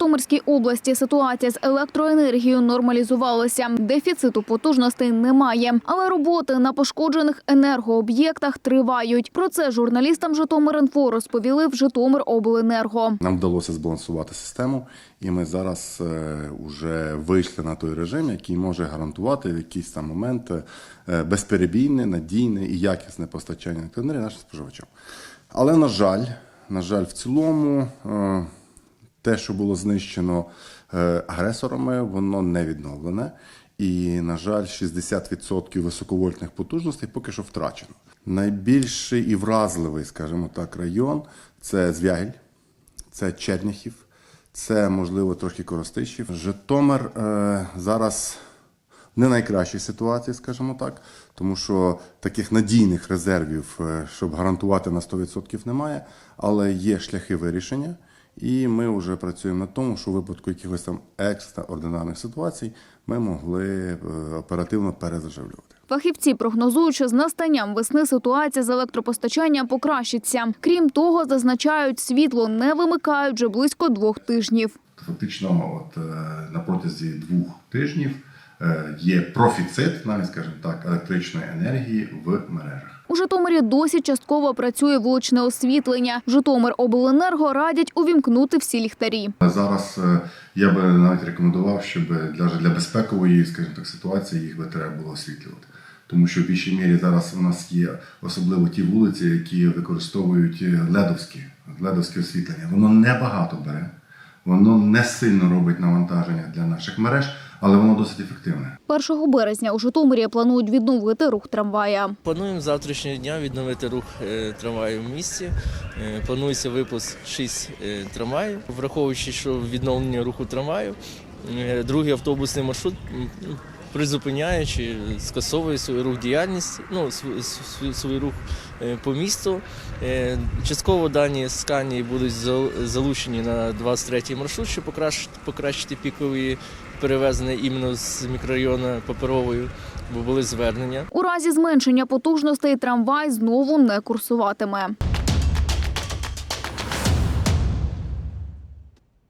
Житомирській області ситуація з електроенергією нормалізувалася. Дефіциту потужностей немає, але роботи на пошкоджених енергооб'єктах тривають. Про це журналістам Житомир.Інфо розповіли в Житомиробленерго. Нам вдалося збалансувати систему, і ми зараз вже вийшли на той режим, який може гарантувати в якийсь там момент е, безперебійне, надійне і якісне постачання електроенергії нашим споживачам. Але на жаль, на жаль, в цілому е, те, що було знищено е, агресорами, воно не відновлене. І, на жаль, 60% високовольтних потужностей поки що втрачено. Найбільший і вразливий, скажімо так, район це Звягіль, це Черняхів, це, можливо, трохи Коростишів. Житомир е, зараз не найкращій ситуації, скажімо так, тому що таких надійних резервів, е, щоб гарантувати на 100% немає, але є шляхи вирішення. І ми вже працюємо над тому, що у випадку якихось там екстраординарних ситуацій ми могли е, оперативно перезаживлювати. Фахівці прогнозують, що з настанням весни ситуація з електропостачанням покращиться. Крім того, зазначають, світло не вимикають вже близько двох тижнів. Фактично, от е, на протязі двох тижнів е, є профіцит, навіть скажімо так, електричної енергії в мережах. У Житомирі досі частково працює вуличне освітлення. Житомиробленерго радять увімкнути всі ліхтарі. Зараз е, я би навіть рекомендував, щоб для, для безпекової, скажімо так, ситуації їх би треба було освітлювати. Тому що в більшій мірі зараз у нас є особливо ті вулиці, які використовують ледовські, ледовське освітлення. Воно небагато бере, воно не сильно робить навантаження для наших мереж, але воно досить ефективне. 1 березня у Житомирі планують відновити рух трамвая. Плануємо з завтрашнього дня відновити рух е, трамваю в місті. Е, Планується випуск 6 е, трамваїв, враховуючи, що відновлення руху трамваю, другий автобусний маршрут м, м, призупиняє чи скасовує свою рух діяльність, ну св- св- свій рух е, по місту. Е, Частково дані скані будуть зал- залучені на 23-й маршрут, щоб покращити пікові перевезення іменно з мікрорайону Паперовою, бо були звернення. У разі зменшення потужностей трамвай знову не курсуватиме.